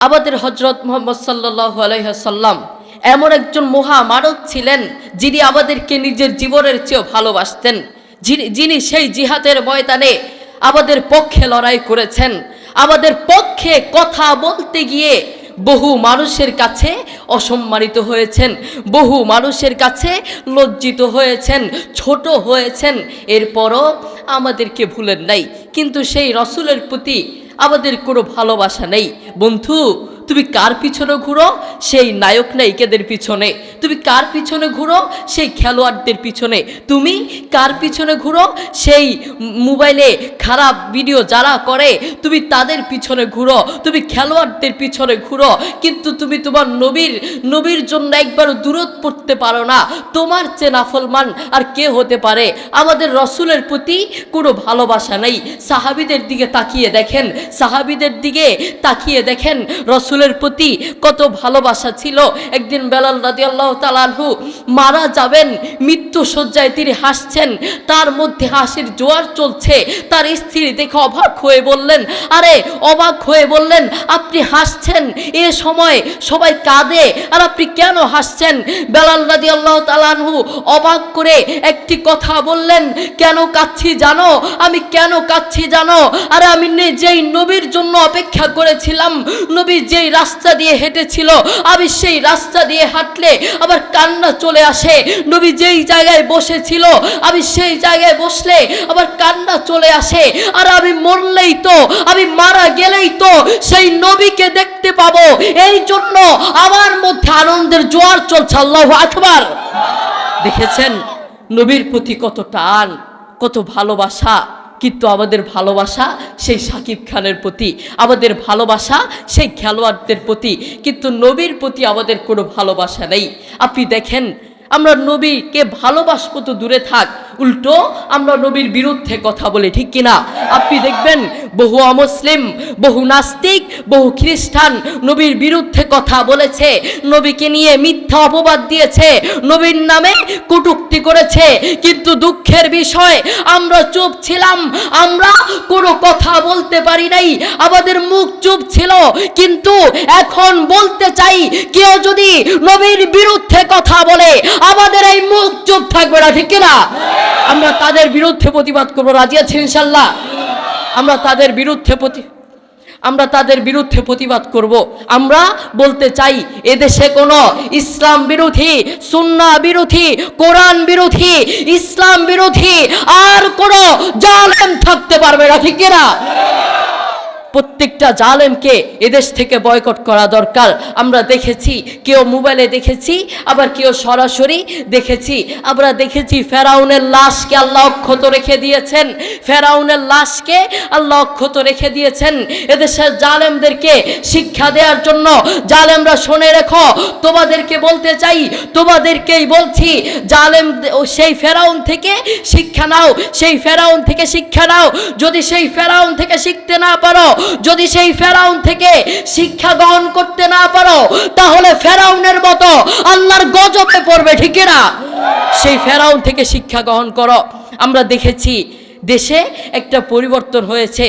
আমাদের হজরত মোহাম্মদ সাল্লাহ আলহাসাল্লাম এমন একজন মহামানব ছিলেন যিনি আমাদেরকে নিজের জীবনের চেয়েও ভালোবাসতেন। যিনি সেই জিহাদের ময়দানে আমাদের পক্ষে লড়াই করেছেন। আমাদের পক্ষে কথা বলতে গিয়ে বহু মানুষের কাছে অসম্মানিত হয়েছেন, বহু মানুষের কাছে লজ্জিত হয়েছেন, ছোট হয়েছেন। এরপরও আমাদেরকে ভুলেন নাই। কিন্তু সেই রসুলের প্রতি আমাদের কোনো ভালোবাসা নেই। বন্ধু তুমি কার পিছনে ঘুরো? সেই নায়ক নায়িকাদের পিছনে। তুমি কার পিছনে ঘুরো? সেই খেলোয়াড়দের পিছনে। তুমি কার পিছনে ঘুরো? সেই মোবাইলে খারাপ ভিডিও যারা করে, তুমি তাদের পিছনে ঘুরো। তুমি খেলোয়াড়দের পিছনে ঘুরো। কিন্তু তুমি তোমার নবীর নবীর জন্য একবারও দূরত পড়তে পারো না। তোমার চেয়ে নাফলমান আর কে হতে পারে? আমাদের রসুলের প্রতি কোনো ভালোবাসা নেই। সাহাবিদের দিকে তাকিয়ে দেখেন। সাহাবিদের দিকে তাকিয়ে দেখেন। রসুলের প্রতি কত ভালোবাসা ছিল। একদিন বেলাল রাজি আল্লাহ তালাহু মারা যাবেন, মৃত্যু শয্যায় তিনি হাসছেন, তার মধ্যে হাসির জোয়ার চলছে। তার স্ত্রী দেখে অবাক হয়ে বললেন, আরে, অবাক হয়ে বললেন, আপনি হাসছেন, এ সময় সবাই কাঁদে, আর আপনি কেন হাসছেন? বেলাল রাজি আল্লাহ তালাহু অবাক করে একটি কথা বললেন, কেন কাচ্ছি জানো? আমি কেন কাচ্ছি জানো? আরে, আমি যেই নবীর জন্য অপেক্ষা করেছিলাম। নবী যেই রাস্তা দিয়ে হেঁটেছিল। আমি সেই রাস্তা দিয়ে হাঁটলে আবার কান্না চলে আসে। নবী যেই জায়গায় বসেছিল, আমি সেই জায়গায় বসলে আবার কান্না চলে আসে। আর আমি মরলেই তো, আমি মারা গেলেই তো সেই নবীকে দেখতে পাবো। এই জন্য আমার মধ্যে আনন্দের জোয়ার চলছে, আল্লাহ আকবার। দেখেছেন? নবীর প্রতি কত টান, কত ভালোবাসা। কিন্তু আমাদের ভালোবাসা সেই সাকিব খানের প্রতি, আমাদের ভালোবাসা সেই খেলোয়াড়দের প্রতি, কিন্তু নবীর প্রতি আমাদের কোনো ভালোবাসা নেই। আপনি দেখেন, আমরা নবীকে ভালোবাসবো তো দূরে থাক, উল্টো আমরা নবীর বিরুদ্ধে কথা বলি, ঠিক কিনা? আপনি দেখবেন বহু অমুসলিম, বহু নাস্তিক, বহু খ্রিস্টান নবীর বিরুদ্ধে কথা বলেছে, নবীকে নিয়ে মিথ্যা অপবাদ দিয়েছে, নবীর নামে কটুক্তি করেছে। কিন্তু দুঃখের বিষয়, আমরা চুপ ছিলাম, আমরা কোনো কথা বলতে পারি নাই, আমাদের মুখ চুপ ছিল। কিন্তু এখন বলতে চাই, কেউ যদি নবীর বিরুদ্ধে কথা বলে, আমাদের এই মুখ চুপ থাকবে না, ঠিক কিনা? আমরা তাদের বিরুদ্ধে প্রতিবাদ করব, রাজি আছি ইনশাল্লাহ? আমরা তাদের বিরুদ্ধে প্রতি আমরা তাদের বিরুদ্ধে প্রতিবাদ করব। আমরা বলতে চাই, এদেশে কোনো ইসলাম বিরোধী, সুন্না বিরোধী, কোরআন বিরোধী, ইসলাম বিরোধী আর কোনো জালেম থাকতে পারবে না, ঠিক কিনা? প্রত্যেকটা জালেমকে এদেশ থেকে বয়কট করা দরকার। আমরা দেখেছি, কেউ মোবাইলে দেখেছি, আবার কেউ সরাসরি দেখেছি। আমরা দেখেছি ফেরাউনের লাশকে আল্লাহ অক্ষত রেখে দিয়েছেন। ফেরাউনের লাশকে আল্লাহ অক্ষত রেখে দিয়েছেন। এদেশের জালেমদেরকে শিক্ষা দেওয়ার জন্য জালেমরা শুনে রেখো, তোমাদেরকে বলতে চাই, তোমাদেরকেই বলছি, জালেম সেই ফেরাউন থেকে শিক্ষা নাও, সেই ফেরাউন থেকে শিক্ষা নাও। যদি সেই ফেরাউন থেকে শিখতে না পারো যদি সেই ফেরাউন থেকে শিক্ষা গ্রহণ করতে না পারো, তাহলে ফেরাউনের মতো আল্লাহর গজবে পড়বে, ঠিক না সেই ফেরাউন থেকে শিক্ষা গ্রহণ করো। আমরা দেখেছি দেশে একটা পরিবর্তন হয়েছে।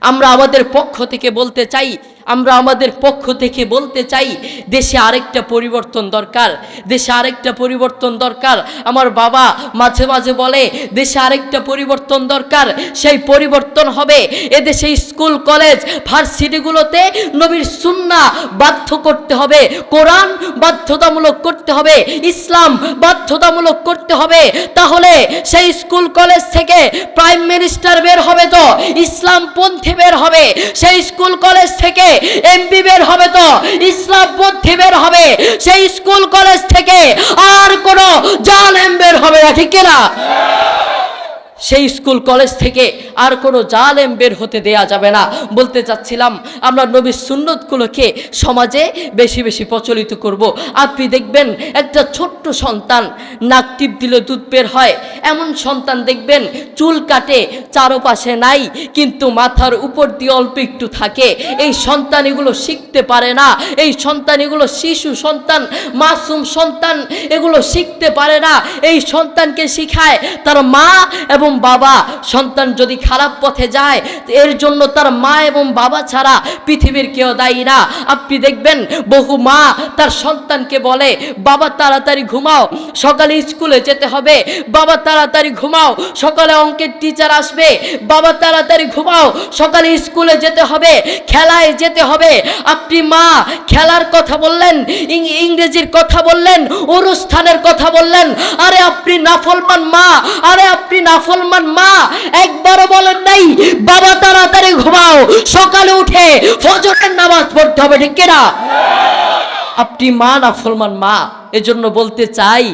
আমরা আমাদের পক্ষ থেকে বলতে চাই আমরা আমাদের পক্ষ থেকে বলতে চাই, দেশে আরেকটা পরিবর্তন দরকার, দেশে আরেকটা পরিবর্তন দরকার। আমার বাবা মাঝে মাঝে বলে, দেশে আরেকটা পরিবর্তন দরকার, সেই পরিবর্তন হবে এদেশে স্কুল, কলেজ, ভার্সিটিগুলোতে নবীর সুন্না বাধ্য করতে হবে, কোরআন বাধ্যতামূলক করতে হবে, ইসলাম বাধ্যতামূলক করতে হবে। তাহলে সেই স্কুল, কলেজ থেকে প্রাইম মিনিস্টার বের হবে তো ইসলামপন্থী বের হবে। সেই স্কুল, কলেজ থেকে এমপি বের হবে তো, ইসলাম বুদ্ধি বের হবে, সেই স্কুল কলেজ থেকে আর কোনো জালেম বের হবে না, ঠিক কিনা? সেই স্কুল কলেজ থেকে আর কোনো জালেম বের হতে দেয়া যাবে না। বলতে চাচ্ছিলাম, আমরা নবীর সুন্নতগুলোকে সমাজে বেশি বেশি প্রচলিত করব। আপনি দেখবেন, একটা ছোট্ট সন্তান নাক টিপ দিলে দুধ বের হয়। এমন সন্তান দেখবেন, চুল কাটে, চারপাশে নাই, কিন্তু মাথার উপর দিয়ে অল্প একটু থাকে। এই সন্তান এগুলো শিখতে পারে না। এই সন্তান এগুলো শিশু সন্তান, মাসুম সন্তান, এগুলো শিখতে পারে না। এই সন্তানকে শিখায় তার মা এবং বাবা। সন্তান যদি খারাপ পথে যায়, এর জন্য তার মা এবং বাবা ছাড়া পৃথিবীর কেউ দায়ী না। আপনি দেখবেন বহু মা তার সন্তানকে বলে, বাবা, তাড়াতাড়ি ঘুমাও, সকালে স্কুলে যেতে হবে। বাবা, তাড়াতাড়ি ঘুমাও, সকালে অঙ্কের টিচার আসবে। বাবা, তাড়াতাড়ি ঘুমাও, সকালে স্কুলে যেতে হবে, খেলায় যেতে হবে। আপনি মা, খেলার কথা বললেন ইংরেজির কথা বললেন, অনুষ্ঠানের কথা বললেন, আরে, আপনি নাফলমান মা, আরে, আপনি নাফলমান মা, একবারও বলেন নাই, বাবা তাড়াতাড়ি ঘুমাও, সকালে উঠে ফজরের নামাজ পড়তে হবে, ঠিক কিনা? আপনি মা না ফলমান মা? এজন্য বলতে চাই,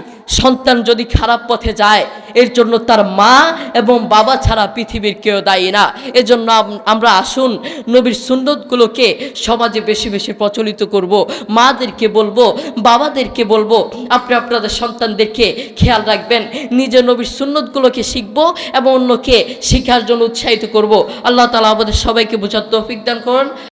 সন্তান যদি খারাপ পথে যায় এর জন্য তার মা এবং বাবা ছাড়া পৃথিবীর কেউ দায়ী না। এজন্য আমরা আসুন, নবীর সুন্নতগুলোকে সমাজে বেশি বেশি প্রচলিত করব। মাদেরকে বলব, বাবাদেরকে বলব, আপনি আপনাদের সন্তানদেরকে খেয়াল রাখবেন। নিজে নবীর সুন্নতগুলোকে শিখব এবং অন্যকে শেখার জন্য উৎসাহিত করব। আল্লাহ তালা আমাদের সবাইকে বোঝার তৌফিক দান করুন।